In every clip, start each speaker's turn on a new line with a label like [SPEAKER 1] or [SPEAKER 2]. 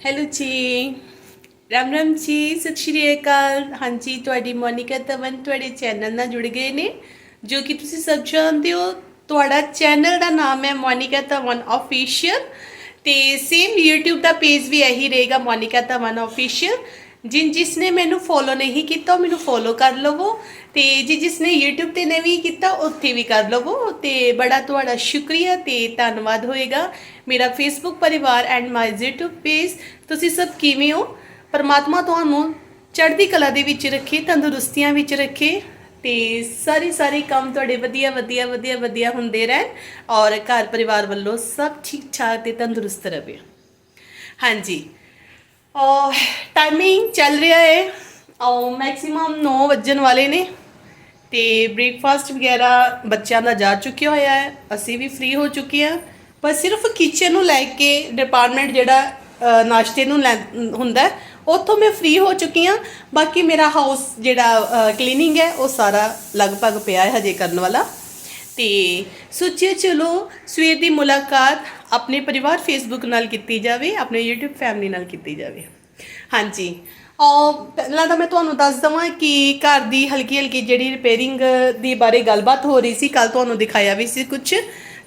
[SPEAKER 1] Hello ਜੀ ਰਾਮ ਰਾਮ ਜੀ ਸਤਿ ਸ਼੍ਰੀ ਅਕਾਲ ਹਾਂਜੀ ਤੁਹਾਡੀ ਮੋਨਿਕਾ ਤਵਨ ਤੁਹਾਡੇ ਚੈਨਲ ਨਾਲ ਜੁੜ ਗਏ ਨੇ, ਜੋ ਕਿ ਤੁਸੀਂ ਸਭ ਜਾਣਦੇ ਹੋ। ਤੁਹਾਡਾ ਚੈਨਲ ਦਾ ਨਾਮ ਹੈ ਮੋਨਿਕਾ ਤਵਨ ਆਫੀਸ਼ੀਅਲ ਤੇ ਸੇਮ YouTube ਦਾ ਪੇਜ ਵੀ ਇਹੀ ਰਹੇਗਾ ਮੋਨਿਕਾ ਤਵਨ ਆਫੀਸ਼ੀਅਲ ਜਿਨ ਜਿਸ ਨੇ ਮੈਨੂੰ ਫੋਲੋ ਨਹੀਂ ਕੀਤਾ, ਉਹ ਮੈਨੂੰ ਫੋਲੋ ਕਰ ਲਵੋ। ਤੇ ਜੀ ਜਿਸ ਨੇ YouTube ਤੇ ਨਹੀਂ ਕੀਤਾ, ਉੱਥੇ ਵੀ ਕਰ ਲਵੋ। ਤੇ ਬੜਾ ਤੁਹਾਡਾ ਸ਼ੁਕਰੀਆ ਤੇ ਧੰਨਵਾਦ ਹੋਏਗਾ। ਮੇਰਾ Facebook ਪਰਿਵਾਰ ਐਂਡ ਮਾਈ YouTube ਪੇਜ ਤੁਸੀਂ ਸਭ ਕਿਵੇਂ ਹੋ? ਪਰਮਾਤਮਾ ਤੁਹਾਨੂੰ ਚੜ੍ਹਦੀ ਕਲਾ ਦੇ ਵਿੱਚ ਰੱਖੇ, ਤੰਦਰੁਸਤੀਆਂ ਵਿੱਚ ਰੱਖੇ। ਤੇ ਸਾਰੇ ਸਾਰੇ ਕੰਮ ਤੁਹਾਡੇ ਵਧੀਆ ਵਧੀਆ ਵਧੀਆ ਵਧੀਆ ਹੁੰਦੇ ਰਹਿਣ ਔਰ ਘਰ ਪਰਿਵਾਰ ਵੱਲੋਂ ਸਭ ਠੀਕ ਠਾਕ ਤੇ ਤੰਦਰੁਸਤ ਰਹੇ। ਹਾਂਜੀ। ਟਾਈਮਿੰਗ ਚੱਲ ਰਿਹਾ ਹੈ। ਔਰ ਮੈਕਸਿਮਮ 9 ਵੱਜਣ ਵਾਲੇ ਨੇ। ਤੇ ਬ੍ਰੇਕਫਾਸਟ ਵਗੈਰਾ ਬੱਚਿਆਂ ਦਾ ਜਾ ਚੁੱਕਿਆ ਹੋਇਆ ਹੈ। ਅਸੀਂ ਵੀ ਫ੍ਰੀ ਹੋ ਚੁੱਕੇ ਹਾਂ। ਪਰ ਸਿਰਫ ਕਿਚਨ ਨੂੰ ਲੈ ਕੇ ਡਿਪਾਰਟਮੈਂਟ ਜਿਹੜਾ ਨਾਸ਼ਤੇ ਨੂੰ ਲੈ- ਹੁੰਦਾ ਉੱਥੋਂ ਮੈਂ ਫ੍ਰੀ ਹੋ ਚੁੱਕੀ ਹਾਂ। ਬਾਕੀ ਮੇਰਾ ਹਾਊਸ ਜਿਹੜਾ ਕਲੀਨਿੰਗ ਹੈ, ਉਹ ਸਾਰਾ ਲਗਭਗ ਪਿਆ ਹੈ ਹਜੇ ਕਰਨ ਵਾਲਾ। ਤੇ ਸੋਚਿਆ ਚਲੋ ਸਵੇਰ ਦੀ ਮੁਲਾਕਾਤ ਆਪਣੇ ਪਰਿਵਾਰ ਫੇਸਬੁੱਕ ਨਾਲ ਕੀਤੀ ਜਾਵੇ, ਆਪਣੇ YouTube ਫੈਮਿਲੀ ਨਾਲ ਕੀਤੀ ਜਾਵੇ। ਹਾਂਜੀ। ਔਰ ਪਹਿਲਾਂ ਤਾਂ ਮੈਂ ਤੁਹਾਨੂੰ ਦੱਸ ਦਵਾਂ ਕਿ ਘਰ ਦੀ ਹਲਕੀ ਹਲਕੀ ਜਿਹੜੀ ਰਿਪੇਅਰਿੰਗ ਦੀ ਬਾਰੇ ਗੱਲਬਾਤ ਹੋ ਰਹੀ ਸੀ ਕੱਲ ਤੁਹਾਨੂੰ ਦਿਖਾਇਆ ਵੀ ਸੀ ਕੁਝ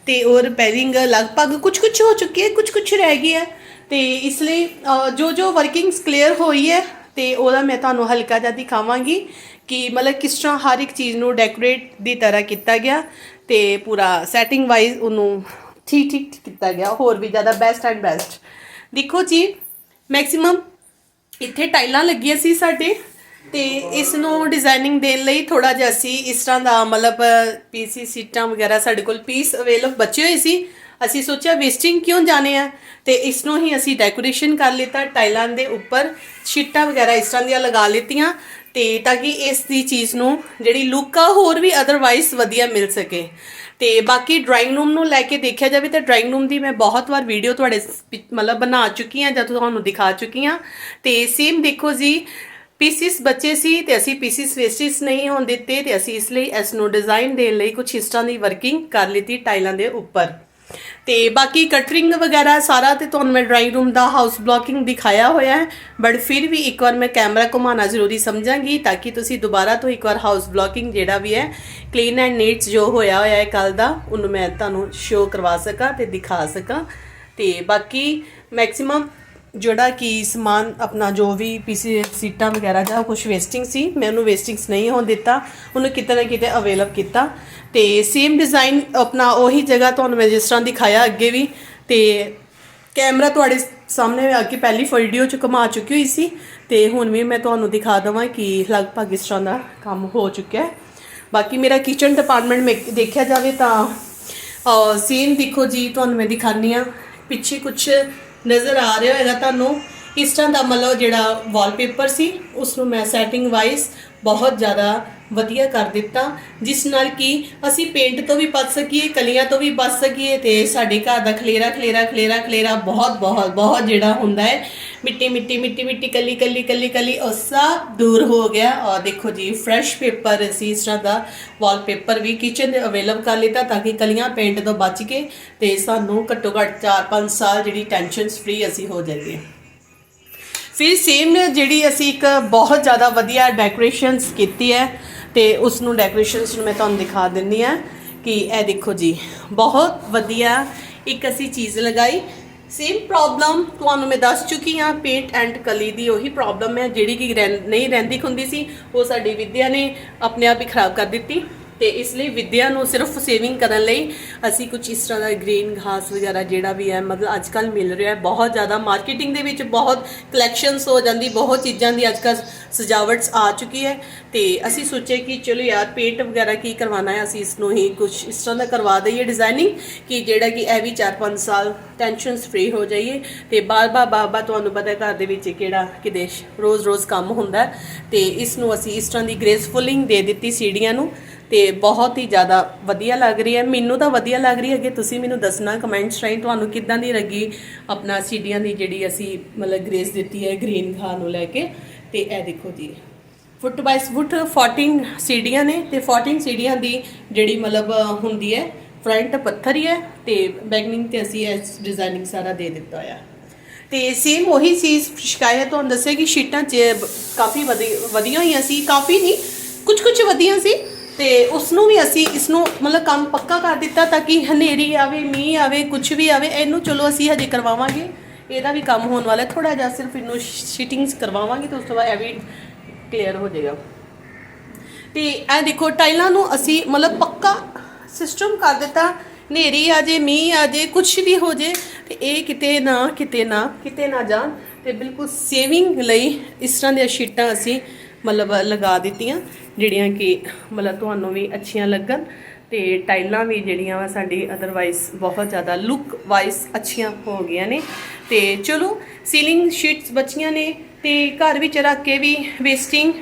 [SPEAKER 1] ਤੇ ਉਹ ਰਿਪੇਅਰਿੰਗ ਲਗਭਗ ਕੁਝ ਕੁਝ ਹੋ ਚੁੱਕੀ ਹੈ ਕੁਝ ਕੁਝ ਰਹਿ ਗਈ ਹੈ। ਤੇ ਇਸ ਲਈ ਜੋ ਜੋ ਵਰਕਿੰਗਸ ਕਲੀਅਰ ਹੋਈ ਹੈ, ਤੇ ਉਹਦਾ ਮੈਂ ਤੁਹਾਨੂੰ ਹਲਕਾ ਜਿਹਾ ਦਿਖਾਵਾਂਗੀ। ਕਿ ਮਤਲਬ ਕਿਸ ਤਰ੍ਹਾਂ ਹਰ ਇੱਕ ਚੀਜ਼ ਨੂੰ ਡੈਕੋਰੇਟ ਦੀ ਤਰ੍ਹਾਂ ਕੀਤਾ ਗਿਆ ਤੇ ਪੂਰਾ ਸੈਟਿੰਗ ਵਾਈਜ਼ ਉਹਨੂੰ ਠੀਕ ਠੀਕ ਕੀਤਾ ਗਿਆ, ਹੋਰ ਵੀ ਜ਼ਿਆਦਾ ਬੈਸਟ ਐਂਡ ਬੈਸਟ ਦੇਖੋ ਜੀ ਮੈਕਸਿਮਮ ਇੱਥੇ ਟਾਈਲਾਂ ਲੱਗੀਆਂ ਸੀ ਸਾਡੇ ਤੇ ਇਸ ਨੂੰ ਡਿਜ਼ਾਈਨਿੰਗ ਦੇਣ ਲਈ ਥੋੜਾ ਜਿਹਾ ਅਸੀਂ ਇਸ ਤਰ੍ਹਾਂ ਦਾ ਮਤਲਬ ਪੀਸੀ ਸੀਟਾਂ ਵਗੈਰਾ ਸਾਡੇ ਕੋਲ ਪੀਸ ਅਵੇਲੇਬਲ ਬਚੇ ਹੋਏ ਸੀ। ਅਸੀਂ ਸੋਚਿਆ ਵੇਸਟਿੰਗ ਕਿਉਂ ਜਾਣੇ ਆ? ਤੇ ਇਸ ਨੂੰ ਹੀ ਅਸੀਂ ਡੈਕੋਰੇਸ਼ਨ ਕਰ ਲਿੱਤਾ ਟਾਈਲਾਂ ਦੇ ਉੱਪਰ। ਸ਼ੀਟਾਂ ਵਗੈਰਾ ਇਸ ਤਰ੍ਹਾਂ ਦੀਆਂ ਲਗਾ ਲਿੱਤੀਆਂ। ਤੇ ਤਾਂ ਕਿ ਇਸ ਦੀ ਚੀਜ਼ ਨੂੰ ਜਿਹੜੀ ਲੁੱਕ ਆ, ਹੋਰ ਵੀ ਅਦਰਵਾਈਜ਼ ਵਧੀਆ ਮਿਲ ਸਕੇ। ਤੇ ਬਾਕੀ ਡਰਾਇੰਗ ਰੂਮ ਨੂੰ ਲੈ ਕੇ ਦੇਖਿਆ ਜਾਵੇ ਤਾਂ ਡਰਾਇੰਗ ਰੂਮ ਦੀ ਮੈਂ ਬਹੁਤ ਵਾਰ ਵੀਡੀਓ ਤੁਹਾਡੇ ਪਿ- ਮਤਲਬ ਬਣਾ ਚੁੱਕੀ ਹਾਂ ਜਾਂ ਤੁਹਾਨੂੰ ਦਿਖਾ ਚੁੱਕੀ ਹਾਂ। ਤੇ ਸੇਮ ਦੇਖੋ ਜੀ ਪੀਸਿਸ ਬੱਚੇ ਸੀ ਤੇ ਅਸੀਂ ਪੀਸਿਸ ਵੇਸਟਿਸ ਨਹੀਂ ਹੋਣ ਦਿੱਤੇ ਤੇ ਅਸੀਂ ਇਸ ਲਈ ਇਸ ਨੂੰ ਡਿਜ਼ਾਈਨ ਦੇਣ ਲਈ ਕੁਝ ਹਿਸਟਾਂ ਦੀ ਵਰਕਿੰਗ ਕਰ ਲਿੱਤੀ ਟਾਈਲਾਂ ਦੇ ਉੱਪਰ। ਤੇ ਬਾਕੀ ਕਟਰਿੰਗ ਵਗੈਰਾ ਸਾਰਾ ਤੇ ਤੁਹਾਨੂੰ ਮੈਂ ਡਰਾਇੰਗ ਰੂਮ ਦਾ ਹਾਊਸ ਬਲੌਕਿੰਗ ਦਿਖਾਇਆ ਹੋਇਆ ਹੈ ਬਟ ਫਿਰ ਵੀ ਇੱਕ ਵਾਰ ਮੈਂ ਕੈਮਰਾ ਘੁਮਾਉਣਾ ਜ਼ਰੂਰੀ ਸਮਝਾਂਗੀ ਤਾਂ ਕਿ ਤੁਸੀਂ ਦੁਬਾਰਾ ਤੋਂ ਇੱਕ ਵਾਰ ਹਾਊਸ ਬਲੌਕਿੰਗ ਜਿਹੜਾ ਵੀ ਹੈ ਕਲੀਨ ਐਂਡ ਨੀਟਸ ਜੋ ਹੋਇਆ ਹੋਇਆ ਹੈ ਕੱਲ ਦਾ, ਉਹਨੂੰ ਮੈਂ ਤੁਹਾਨੂੰ ਸ਼ੋਅ ਕਰਵਾ ਸਕਾਂ ਤੇ ਦਿਖਾ ਸਕਾਂ। ਤੇ ਬਾਕੀ ਮੈਕਸਿਮਮ ਜਿਹੜਾ ਕਿ ਸਮਾਨ ਆਪਣਾ ਜੋ ਵੀ ਪੀਸੀ ਸੀਟਾਂ ਵਗੈਰਾ ਜਾਂ ਕੁਝ ਵੇਸਟਿੰਗ ਸੀ, ਮੈਂ ਉਹਨੂੰ ਵੇਸਟਿੰਗਸ ਨਹੀਂ ਹੋਣ ਦਿੱਤਾ, ਉਹਨੂੰ ਕਿਤੇ ਨਾ ਕਿਤੇ ਅਵੇਲਬ ਕੀਤਾ। ਤੇ ਸੇਮ ਡਿਜ਼ਾਈਨ ਆਪਣਾ ਉਹੀ ਜਗ੍ਹਾ ਤੁਹਾਨੂੰ ਮੈਂ ਜਿਸ ਤਰ੍ਹਾਂ ਦਿਖਾਇਆ ਅੱਗੇ ਵੀ, ਤੇ ਕੈਮਰਾ ਤੁਹਾਡੇ ਸਾਹਮਣੇ ਅੱਗੇ ਪਹਿਲੀ ਵੀਡੀਓ ਚ ਘੁਮਾ ਚੁੱਕੀ ਹੋਈ ਸੀ, ਤੇ ਹੁਣ ਵੀ ਮੈਂ ਤੁਹਾਨੂੰ ਦਿਖਾ ਦਵਾਂ ਕਿ ਲਗਭਗ ਇਸ ਤਰ੍ਹਾਂ ਦਾ ਕੰਮ ਹੋ ਚੁੱਕਿਆ ਹੈ। ਬਾਕੀ ਮੇਰਾ ਕਿਚਨ ਡਿਪਾਰਟਮੈਂਟ ਮੇ ਦੇਖਿਆ ਜਾਵੇ ਤਾਂ ਸੀਨ ਦੇਖੋ ਜੀ, ਤੁਹਾਨੂੰ ਮੈਂ ਦਿਖਾਨੀ ਆ ਪਿੱਛੇ ਕੁਝ ਨਜ਼ਰ ਆ ਰਿਹਾ ਹੋਏਗਾ ਤੁਹਾਨੂੰ। ਇਸ ਤਰ੍ਹਾਂ ਦਾ ਮਤਲਬ ਜਿਹੜਾ ਵਾਲਪੇਪਰ ਸੀ ਉਸ ਨੂੰ ਮੈਂ ਸੈਟਿੰਗ ਵਾਈਜ਼ ਬਹੁਤ ਜ਼ਿਆਦਾ ਵਧੀਆ ਕਰ ਦਿੱਤਾ, ਜਿਸ ਨਾਲ ਕਿ ਅਸੀਂ ਪੇਂਟ ਤੋਂ ਵੀ ਬਚ ਸਕੀਏ, ਕਲੀਆਂ ਤੋਂ ਵੀ ਬਚ ਸਕੀਏ ਤੇ ਸਾਡੇ ਘਰ ਦਾ ਖਲੇਰਾ ਖਲੇਰਾ ਖਲੇਰਾ ਖਲੇਰਾ ਬਹੁਤ ਬਹੁਤ ਬਹੁਤ ਜਿਹੜਾ ਹੁੰਦਾ ਹੈ। ਮਿੱਟੀ ਮਿੱਟੀ ਮਿੱਟੀ ਮਿੱਟੀ, ਕੱਲੀ ਕੱਲੀ ਕੱਲੀ ਕੱਲੀ ਉਹ ਸਭ ਦੂਰ ਹੋ ਗਿਆ। ਔਰ ਦੇਖੋ ਜੀ ਫਰੈਸ਼ ਪੇਪਰ ਅਸੀਂ ਇਸ ਤਰ੍ਹਾਂ ਦਾ ਵਾਲਪੇਪਰ ਵੀ ਕਿਚਨ ਦੇ ਅਵੇਲੇਬਲ ਕਰ ਲਿੱਤਾ ਤਾਂ ਕਿ ਕਲੀਆਂ ਪੇਂਟ ਤੋਂ ਬਚ ਕੇ ਤੇ ਸਾਨੂੰ ਘੱਟੋ ਘੱਟ 4-5 ਸਾਲ ਜਿਹੜੀ ਟੈਨਸ਼ਨਸ ਫ੍ਰੀ ਅਸੀਂ ਹੋ ਜਾਈਏ। ਫਿਰ ਸੇਮ ਜਿਹੜੀ ਅਸੀਂ ਇੱਕ ਬਹੁਤ ਜ਼ਿਆਦਾ ਵਧੀਆ ਡੈਕੋਰੇਸ਼ਨਸ ਕੀਤੀ ਹੈ ਤੇ ਉਸ ਨੂੰ ਡੈਕੋਰੇਸ਼ਨਸ ਨੂੰ ਮੈਂ ਤੁਹਾਨੂੰ ਦਿਖਾ ਦਿੰਨੀ ਆ ਕਿ ਇਹ ਦੇਖੋ ਜੀ, ਬਹੁਤ ਵਧੀਆ ਇੱਕ ਅਸੀਂ ਚੀਜ਼ ਲਗਾਈ। ਸੇਮ ਪ੍ਰੋਬਲਮ ਤੁਹਾਨੂੰ ਮੈਂ ਦੱਸ ਚੁੱਕੀ ਹਾਂ ਪੇਂਟ ਐਂਡ ਕਲੀ ਦੀ ਉਹੀ ਪ੍ਰੋਬਲਮ ਹੈ, ਜਿਹੜੀ ਕਿ ਰਹਿੰ- ਨਹੀਂ ਰਹਿੰਦੀ ਹੁੰਦੀ ਸੀ, ਉਹ ਸਾਡੀ ਵਿਦਿਆ ਨੇ ਆਪਣੇ ਆਪ ਹੀ ਖਰਾਬ ਕਰ ਦਿੱਤੀ। ਤੇ ਇਸ ਲਈ ਵਿੱਦਿਆ ਨੂੰ ਸਿਰਫ ਸੇਵਿੰਗ ਕਰਨ ਲਈ ਅਸੀਂ ਕੁਝ ਇਸ ਤਰ੍ਹਾਂ ਦਾ ਗ੍ਰੀਨ ਘਾਸ ਵਗੈਰਾ ਜਿਹੜਾ ਵੀ ਹੈ, ਮਤਲਬ ਅੱਜ ਕੱਲ ਮਿਲ ਰਿਹਾ ਹੈ। ਬਹੁਤ ਜ਼ਿਆਦਾ ਮਾਰਕੀਟਿੰਗ ਦੇ ਵਿੱਚ ਬਹੁਤ ਕਲੈਕਸ਼ਨਸ ਹੋ ਜਾਂਦੀ, ਬਹੁਤ ਚੀਜ਼ਾਂ ਦੀ ਅੱਜ ਕੱਲ ਸਜਾਵਟਸ ਆ ਚੁੱਕੀ ਹੈ। ਤੇ ਅਸੀਂ ਸੋਚਿਆ ਕਿ ਚਲੋ ਯਾਰ ਪੇਂਟ ਵਗੈਰਾ ਕੀ ਕਰਵਾਉਣਾ ਹੈ, ਅਸੀਂ ਇਸ ਨੂੰ ਹੀ ਕੁਝ ਇਸ ਤਰ੍ਹਾਂ ਦਾ ਕਰਵਾ ਦਈਏ ਡਿਜ਼ਾਈਨਿੰਗ ਕਿ ਜਿਹੜਾ ਕਿ ਇਹ ਵੀ 4-5 ਸਾਲ ਟੈਨਸ਼ਨਸ ਫ੍ਰੀ ਹੋ ਜਾਈਏ। ਤੇ ਬਾਰ-ਬਾਰ ਬਾਰ-ਬਾਰ ਤੁਹਾਨੂੰ ਪਤਾ ਘਰ ਦੇ ਵਿੱਚ ਕਿਹੜਾ ਕਿਦੇਸ਼ ਰੋਜ਼-ਰੋਜ਼ ਕੰਮ ਹੁੰਦਾ ਹੈ। ਤੇ ਇਸ ਨੂੰ ਅਸੀਂ ਇਸ ਤਰ੍ਹਾਂ ਦੀ ਗ੍ਰੇਸਫੁਲਿੰਗ ਦੇ ਦਿੱਤੀ ਸੀੜੀਆਂ ਨੂੰ। ਤੇ ਬਹੁਤ ਹੀ ਜ਼ਿਆਦਾ ਵਧੀਆ ਲੱਗ ਰਹੀ ਹੈ। ਮੈਨੂੰ ਤਾਂ ਵਧੀਆ ਲੱਗ ਰਹੀ ਹੈ ਕਿ ਤੁਸੀਂ ਮੈਨੂੰ ਦੱਸਣਾ ਕਮੈਂਟਸ ਰਾਹੀਂ ਤੁਹਾਨੂੰ ਕਿੱਦਾਂ ਦੀ ਲੱਗੀ ਆਪਣਾ ਸੀਡੀਆਂ ਦੀ ਜਿਹੜੀ ਅਸੀਂ ਮਤਲਬ ਗ੍ਰੇਸ ਦਿੱਤੀ ਹੈ ਗ੍ਰੀਨ ਘਾਹ ਨੂੰ ਲੈ ਕੇ। ਤੇ ਇਹ ਦੇਖੋ ਜੀ। ਫੁੱਟ ਬਾਈ ਫੁੱਟ 14 ਸੀੜੀਆਂ ਨੇ ਤੇ 14 ਸੀੜੀਆਂ ਦੀ ਜਿਹੜੀ ਮਤਲਬ ਹੁੰਦੀ ਹੈ ਫਰੰਟ ਪੱਥਰ ਹੀ ਹੈ ਤੇ ਬੈਗਨਿੰਗ ਤੇ ਅਸੀਂ ਇਸ ਡਿਜ਼ਾਈਨਿੰਗ ਸਾਰਾ ਦੇ ਦਿੱਤਾ ਹੋਇਆ। ਤੇ ਸੇਮ ਉਹੀ ਚੀਜ਼ ਸ਼ਿਕਾਇਤ ਤੁਹਾਨੂੰ ਦੱਸਿਆ ਕਿ ਸ਼ੀਟਾਂ 'ਚ ਕਾਫੀ ਵਧੀ- ਵਧੀਆਂ ਹੋਈਆਂ ਸੀ। ਕਾਫੀ ਨਹੀਂ ਕੁਝ ਕੁਝ ਵਧੀਆਂ ਸੀ। ਤੇ ਉਸ ਨੂੰ ਵੀ ਅਸੀਂ ਇਸ ਨੂੰ ਮਤਲਬ ਕੰਮ ਪੱਕਾ ਕਰ ਦਿੱਤਾ ਤਾਂ ਕਿ ਹਨੇਰੀ ਆਵੇ, ਮੀਂਹ ਆਵੇ ਕੁਝ ਵੀ ਆਵੇ, ਇਹਨੂੰ ਚਲੋ ਅਸੀਂ ਹਜੇ ਕਰਵਾਵਾਂਗੇ। ਇਹਦਾ ਵੀ ਕੰਮ ਹੋਣ ਵਾਲਾ ਥੋੜਾ ਜਿਹਾ ਸਿਰਫ ਇਹਨੂੰ ਸ਼ੀਟਿੰਗਸ ਕਰਵਾਵਾਂਗੇ ਤੇ ਉਸ ਤੋਂ ਬਾਅਦ ਇਹ ਵੀ ਕਲੀਅਰ ਹੋ ਜਾਏਗਾ। ਤੇ ਇਹ ਦੇਖੋ, ਟਾਈਲਾਂ ਨੂੰ ਅਸੀਂ ਮਤਲਬ ਪੱਕਾ ਸਿਸਟਮ ਕਰ ਦਿੱਤਾ। ਹਨੇਰੀ ਆ ਜੇ, ਮੀਂਹ ਆ ਜੇ ਕੁਝ ਵੀ ਹੋ ਜੇ, ਤੇ ਇਹ ਕਿਤੇ ਨਾ ਕਿਤੇ ਨਾ ਕਿਤੇ ਨਾ ਜਾਣ। ਤੇ ਬਿਲਕੁਲ ਸੇਵਿੰਗ ਲਈ ਇਸ ਤਰ੍ਹਾਂ ਦੀਆਂ ਸ਼ੀਟਾਂ ਅਸੀਂ ਮਤਲਬ ਲਗਾ ਦਿੱਤੀਆਂ। ਜਿਹੜੀਆਂ ਕਿ ਮਤਲਬ ਤੁਹਾਨੂੰ ਵੀ ਅੱਛੀਆਂ ਲੱਗਣ ਤੇ ਟਾਈਲਾਂ ਵੀ ਜਿਹੜੀਆਂ ਵਾ ਸਾਡੀ ਅਦਰਵਾਈਜ਼ ਬਹੁਤ ਜ਼ਿਆਦਾ ਲੁੱਕ ਵਾਈਜ਼ ਅੱਛੀਆਂ ਹੋ ਗਈਆਂ ਨੇ। ਤੇ ਚਲੋ ਸੀਲਿੰਗ ਸ਼ੀਟਸ ਬਚੀਆਂ ਨੇ ਤੇ ਘਰ ਵਿੱਚ ਰੱਖ ਕੇ ਵੀ ਵੇਸਟਿੰਗ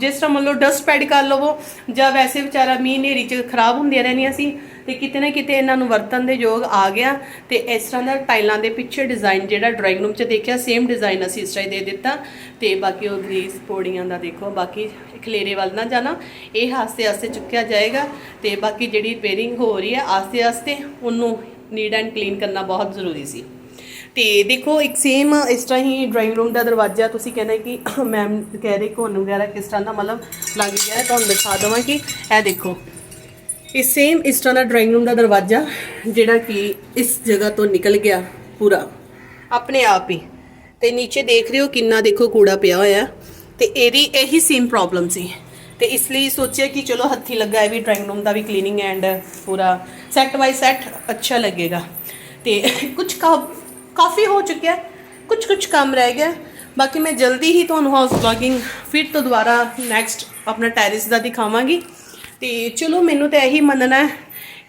[SPEAKER 1] ਜਿਸ ਤਰ੍ਹਾਂ ਮੰਨ ਲਓ ਡਸਟ ਪੈਡ ਕਰ ਲਵੋ ਜਾਂ ਵੈਸੇ ਵਿਚਾਰਾ ਮੀਂਹ ਹਨੇਰੀ ਚ ਖਰਾਬ ਹੁੰਦੀਆਂ ਰਹਿੰਦੀਆਂ ਸੀ ਤੇ ਕਿਤੇ ਨਾ ਕਿਤੇ ਇਹਨਾਂ ਨੂੰ ਵਰਤਨ ਦੇ ਯੋਗ ਆ ਗਿਆ ਤੇ ਇਸ ਤਰ੍ਹਾਂ ਦਾ ਟਾਈਲਾਂ ਦੇ ਪਿੱਛੇ ਡਿਜ਼ਾਈਨ ਜਿਹੜਾ ਡਰਾਇੰਗ ਰੂਮ 'ਚ ਦੇਖਿਆ ਸੇਮ ਡਿਜ਼ਾਈਨ ਅਸੀਂ ਇਸ ਤਰ੍ਹਾਂ ਹੀ ਦੇ ਦਿੱਤਾ। ਤੇ ਬਾਕੀ ਉਹ ਗ੍ਰੀਸ ਪੌੜੀਆਂ ਦਾ ਦੇਖੋ, ਬਾਕੀ ਖਲੇਰੇ ਵੱਲ ਨਾ ਜਾਣਾ, ਇਹ ਆਸਤੇ ਆਸਤੇ ਚੁੱਕਿਆ ਜਾਏਗਾ ਤੇ ਬਾਕੀ ਜਿਹੜੀ ਰਿਪੇਅਰਿੰਗ ਹੋ ਰਹੀ ਹੈ, ਆਸਤੇ ਆਸਤੇ ਉਹਨੂੰ ਨੀਡ ਐਂਡ ਕਲੀਨ ਕਰਨਾ ਬਹੁਤ ਜ਼ਰੂਰੀ ਸੀ। ਤੇ ਦੇਖੋ, ਇੱਕ ਸੇਮ ਇਸ ਤਰ੍ਹਾਂ ਹੀ ਡਰਾਇੰਗ ਰੂਮ ਦਾ ਦਰਵਾਜ਼ਾ ਤੁਸੀਂ ਕਹਿੰਦੇ ਕਿ ਮੈਮ ਕਹਿ ਰਹੇ ਕੋਨ ਵਗੈਰਾ ਕਿਸ ਤਰ੍ਹਾਂ ਦਾ ਮਤਲਬ ਲੱਗ ਗਿਆ, ਤੁਹਾਨੂੰ ਦਿਖਾ ਦਵਾਂ ਕਿ ਇਹ ਦੇਖੋ ਇਹ ਸੇਮ ਇਸ ਤਰ੍ਹਾਂ ਦਾ ਡਰਾਇੰਗ ਰੂਮ ਦਾ ਦਰਵਾਜ਼ਾ ਜਿਹੜਾ ਕਿ ਇਸ ਜਗ੍ਹਾ ਤੋਂ ਨਿਕਲ ਗਿਆ ਪੂਰਾ। ਆਪਣੇ ਆਪ ਹੀ। ਤੇ ਨੀਚੇ ਦੇਖ ਰਹੇ ਹੋ ਕਿੰਨਾ ਦੇਖੋ ਕੂੜਾ ਪਿਆ ਹੋਇਆ। ਤੇ ਇਹਦੀ ਇਹੀ ਸੇਮ ਪ੍ਰੋਬਲਮ ਸੀ। ਤੇ ਇਸ ਲਈ ਸੋਚਿਆ ਕਿ ਚਲੋ ਹੱਥੀ ਲੱਗਾ ਇਹ ਵੀ ਡਰਾਇੰਗ ਰੂਮ ਦਾ ਵੀ ਕਲੀਨਿੰਗ ਐਂਡ ਪੂਰਾ। ਸੈੱਟ ਬਾਈ ਸੈੱਟ ਅੱਛਾ ਲੱਗੇਗਾ। ਤੇ ਕੁਝ ਕਾਫੀ ਹੋ ਚੁੱਕਿਆ। ਕੁਝ ਕੁਝ ਕੰਮ ਰਹਿ ਗਿਆ। ਬਾਕੀ ਮੈਂ ਜਲਦੀ ਹੀ ਤੁਹਾਨੂੰ ਹਾਊਸ ਵਲੌਗਿੰਗ ਫਿਰ ਤੋਂ ਦੁਬਾਰਾ ਨੈਕਸਟ ਆਪਣਾ ਟੈਰਿਸ ਦਾ ਦਿਖਾਵਾਂਗੀ। ਤੇ ਚਲੋ ਮੈਨੂੰ ਤਾਂ ਇਹੀ ਮੰਨਣਾ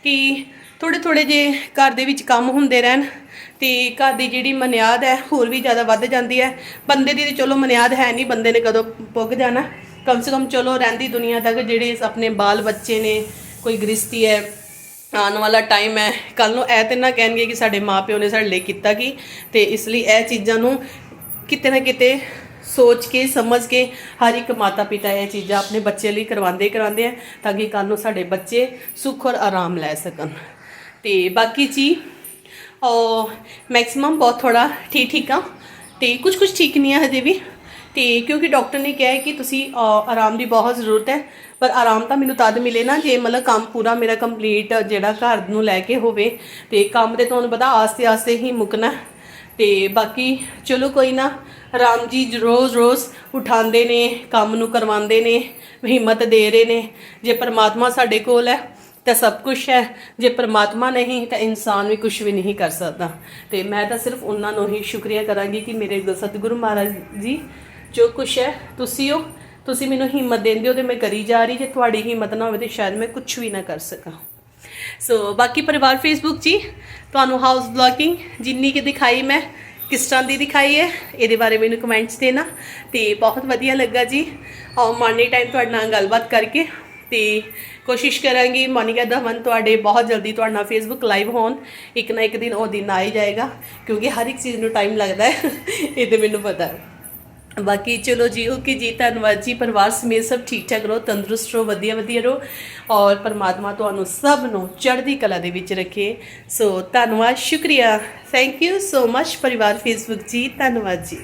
[SPEAKER 1] ਕਿ ਥੋੜੇ ਥੋੜੇ ਜੇ ਘਰ ਦੇ ਵਿੱਚ ਕੰਮ ਹੁੰਦੇ ਰਹਿਣ ਤੇ ਘਰ ਦੀ ਜਿਹੜੀ ਮਨਿਆਦ ਹੈ ਹੋਰ ਵੀ ਜ਼ਿਆਦਾ ਵੱਧ ਜਾਂਦੀ ਹੈ। ਬੰਦੇ ਦੀ ਤਾਂ ਚਲੋ ਮਨਿਆਦ ਹੈ ਨਹੀਂ, ਬੰਦੇ ਨੇ ਕਦੋਂ ਪੁੱਗ ਜਾਣਾ। ਕਮ ਸੇ ਕਮ ਚਲੋ ਰਹਿੰਦੀ ਦੁਨੀਆ ਤੱਕ ਜਿਹੜੇ ਆਪਣੇ ਬਾਲ ਬੱਚੇ ਨੇ, ਕੋਈ ਗ੍ਰਿਸ਼ਤੀ ਹੈ, ਆਉਣ ਵਾਲਾ ਟਾਈਮ ਹੈ ਕੱਲ ਨੂੰ ਇਹ ਤੇ ਨਾ ਕਹਿਣਗੇ ਕਿ ਸਾਡੇ ਮਾਪਿਓ ਨੇ ਸਾਡੇ ਲਈ ਕੀਤਾ ਕੀ ਤੇ ਇਸ ਲਈ ਇਹ ਚੀਜ਼ਾਂ ਨੂੰ ਕਿਤੇ ਨਾ ਕਿਤੇ ਸੋਚ ਕੇ, ਸਮਝ ਕੇ ਹਰ ਇੱਕ ਮਾਤਾ ਪਿਤਾ ਇਹ ਚੀਜ਼ਾਂ ਆਪਣੇ ਬੱਚੇ ਲਈ ਕਰਵਾਉਂਦੇ ਹੀ ਕਰਵਾਉਂਦੇ ਆ ਤਾਂ ਕਿ ਕੱਲ ਨੂੰ ਸਾਡੇ ਬੱਚੇ ਸੁੱਖ ਔਰ ਆਰਾਮ ਲੈ ਸਕਣ। ਤੇ ਬਾਕੀ ਜੀ ਉਹ ਮੈਕਸਿਮਮ ਬਹੁਤ ਥੋੜਾ ਠੀਕ ਠੀਕ ਆ ਤੇ ਕੁਝ ਕੁਝ ਠੀਕ ਨਹੀਂ ਆ ਹਜੇ ਵੀ। ਤੇ ਕਿਉਂਕਿ ਡਾਕਟਰ ਨੇ ਕਿਹਾ ਹੈ ਕਿ ਤੁਸੀਂ ਆਰਾਮ ਦੀ ਬਹੁਤ ਜ਼ਰੂਰਤ ਹੈ, ਪਰ ਆਰਾਮ ਤਾਂ ਮੈਨੂੰ ਤਦ ਮਿਲੇ ਨਾ ਜੇ ਮਤਲਬ ਕੰਮ ਪੂਰਾ ਮੇਰਾ ਕੰਪਲੀਟ ਜਿਹੜਾ ਘਰ ਨੂੰ ਲੈ ਕੇ ਹੋਵੇ। ਤੇ ਕੰਮ ਤੇ ਤੁਹਾਨੂੰ ਪਤਾ ਆਸਤੇ ਆਸਤੇ ਹੀ ਮੁੱਕਣਾ। ਤੇ ਬਾਕੀ ਚਲੋ ਕੋਈ ਨਾ, ਰਾਮ ਜੀ ਰੋਜ਼ ਰੋਜ਼ ਉਠਾਉਂਦੇ ਨੇ, ਕੰਮ ਨੂੰ ਕਰਵਾਉਂਦੇ ਨੇ, ਹਿੰਮਤ ਦੇ ਰਹੇ ਨੇ। ਜੇ ਪਰਮਾਤਮਾ ਸਾਡੇ ਕੋਲ ਹੈ, ਤਾਂ ਸਭ ਕੁਝ ਹੈ। ਜੇ ਪਰਮਾਤਮਾ ਨਹੀਂ, ਤਾਂ ਇਨਸਾਨ ਵੀ ਕੁਝ ਵੀ ਨਹੀਂ ਕਰ ਸਕਦਾ। ਤੇ ਮੈਂ ਤਾਂ ਸਿਰਫ ਉਹਨਾਂ ਨੂੰ ਹੀ ਸ਼ੁਕਰੀਆ ਕਰਾਂਗੀ ਕਿ ਮੇਰੇ ਸਤਿਗੁਰੂ ਮਹਾਰਾਜ ਜੀ, ਜੋ ਕੁਝ ਹੈ, ਤੁਸੀਂ ਹੋ। ਤੁਸੀਂ ਮੈਨੂੰ ਹਿੰਮਤ ਦਿੰਦੇ ਹੋ ਤੇ ਮੈਂ ਕਰੀ ਜਾ ਰਹੀ। ਜੇ ਤੁਹਾਡੀ ਹਿੰਮਤ ਨਾ ਹੋਵੇ ਤੇ ਸ਼ਾਇਦ ਮੈਂ ਕੁਝ ਵੀ ਨਾ ਕਰ ਸਕਾਂ। ਸੋ ਬਾਕੀ ਪਰਿਵਾਰ ਫੇਸਬੁੱਕ ਜੀ ਤੁਹਾਨੂੰ ਹਾਊਸ ਬਲੌਗਿੰਗ ਜਿੰਨੀ ਕਿ ਦਿਖਾਈ ਮੈਂ, ਕਿਸ ਤਰ੍ਹਾਂ ਦੀ ਦਿਖਾਈ ਹੈ, ਇਹਦੇ ਬਾਰੇ ਮੈਨੂੰ ਕਮੈਂਟਸ ਦੇਣਾ। ਤੇ ਬਹੁਤ ਵਧੀਆ ਲੱਗਾ ਜੀ। ਔਰ ਮਾਰਨਿੰਗ ਟਾਈਮ ਤੁਹਾਡੇ ਨਾਲ ਗੱਲਬਾਤ ਕਰਕੇ। ਤੇ ਕੋਸ਼ਿਸ਼ ਕਰਾਂਗੀ ਮੋਨਿਕਾ ਦਮਨ ਤੁਹਾਡੇ ਬਹੁਤ ਜਲਦੀ ਤੁਹਾਡਾ ਨਾਲ ਫੇਸਬੁੱਕ ਲਾਈਵ ਹੋਣ। ਇੱਕ ਨਾ ਇੱਕ ਦਿਨ ਉਹ ਦਿਨ ਆ ਹੀ ਜਾਏਗਾ, ਕਿਉਂਕਿ ਹਰ ਇੱਕ ਚੀਜ਼ ਨੂੰ ਟਾਈਮ ਲੱਗਦਾ ਹੈ। ਇਹ ਤੇ ਮੈਨੂੰ ਪਤਾ ਹੈ। ਬਾਕੀ ਚਲੋ ਜੀ, ਓਕੇ ਜੀ, ਧੰਨਵਾਦ ਜੀ। ਪਰਿਵਾਰ ਸਮੇਤ ਸਭ ਠੀਕ ਠਾਕ ਰਹੋ, ਤੰਦਰੁਸਤ ਰਹੋ ਵਧੀਆ ਵਧੀਆ ਰਹੋ। ਔਰ ਪਰਮਾਤਮਾ ਤੁਹਾਨੂੰ ਸਭ ਨੂੰ ਚੜ੍ਹਦੀ ਕਲਾ ਦੇ ਵਿੱਚ ਰੱਖੇ। ਸੋ ਧੰਨਵਾਦ, ਸ਼ੁਕਰੀਆ। ਥੈਂਕ ਯੂ ਸੋ ਮੱਚ ਪਰਿਵਾਰ ਫੇਸਬੁੱਕ ਜੀ। ਧੰਨਵਾਦ ਜੀ।